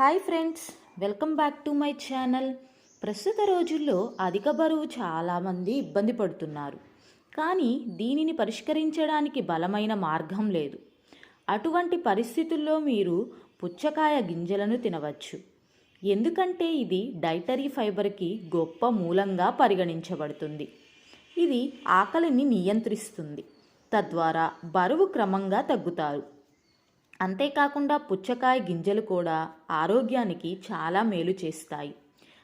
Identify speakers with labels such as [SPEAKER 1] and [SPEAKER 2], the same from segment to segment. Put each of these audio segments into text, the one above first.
[SPEAKER 1] Hi friends welcome back to my channel. ప్రస్తుత రోజుల్లో అధిక బరువు చాలామంది ఇబ్బంది పడుతున్నారు. కానీ దీనిని పరిష్కరించడానికి బలమైన మార్గం లేదు. అటువంటి పరిస్థితుల్లో మీరు పుచ్చకాయ గింజలను తినవచ్చు. ఎందుకంటే ఇది డైటరీ ఫైబర్కి గొప్ప మూలంగా పరిగణించబడుతుంది. ఇది ఆకలిని నియంత్రిస్తుంది. తద్వారా బరువు క్రమంగా తగ్గుతారు. అంతేకాకుండా పుచ్చకాయ గింజలు కూడా ఆరోగ్యానికి చాలా మేలు చేస్తాయి.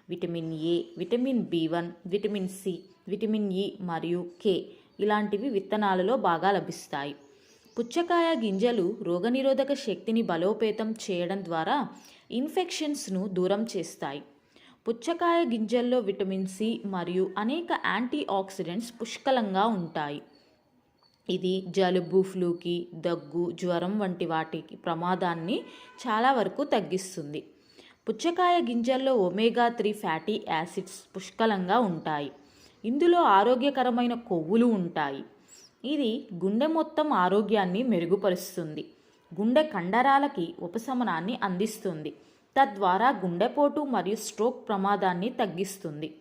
[SPEAKER 1] Vitamin A vitamin B one vitamin C vitamin E మరియు కే ఇలాంటివి విత్తనాలలో బాగా లభిస్తాయి. పుచ్చకాయ గింజలు రోగనిరోధక శక్తిని బలోపేతం చేయడం ద్వారా ఇన్ఫెక్షన్స్ను దూరం చేస్తాయి. పుచ్చకాయ గింజల్లో విటమిన్ సి మరియు అనేక యాంటీ ఆక్సిడెంట్స్ పుష్కలంగా ఉంటాయి. ఇది జలుబు ఫ్లూకి దగ్గు జ్వరం వంటి వాటికి ప్రమాదాన్ని చాలా వరకు తగ్గిస్తుంది. పుచ్చకాయ గింజల్లో ఒమేగా త్రీ ఫ్యాటీ యాసిడ్స్ పుష్కలంగా ఉంటాయి. ఇందులో ఆరోగ్యకరమైన కొవ్వులు ఉంటాయి. ఇది గుండె మొత్తం ఆరోగ్యాన్ని మెరుగుపరుస్తుంది. గుండె కండరాలకి ఉపశమనాన్ని అందిస్తుంది. తద్వారా గుండెపోటు మరియు స్ట్రోక్ ప్రమాదాన్ని తగ్గిస్తుంది.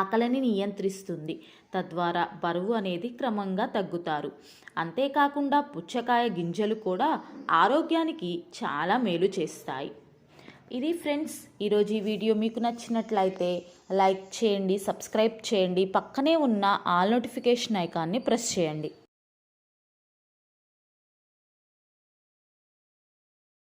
[SPEAKER 1] ఆకలిని నియంత్రిస్తుంది. తద్వారా బరువు అనేది క్రమంగా తగ్గుతారు. అంతేకాకుండా పుచ్చకాయ గింజలు కూడా ఆరోగ్యానికి చాలా మేలు చేస్తాయి. ఇది ఫ్రెండ్స్ ఈరోజు ఈ వీడియో మీకు నచ్చినట్లయితే లైక్ చేయండి సబ్స్క్రైబ్ చేయండి. పక్కనే ఉన్న ఆల్ నోటిఫికేషన్ ఐకాన్ని ప్రెస్ చేయండి.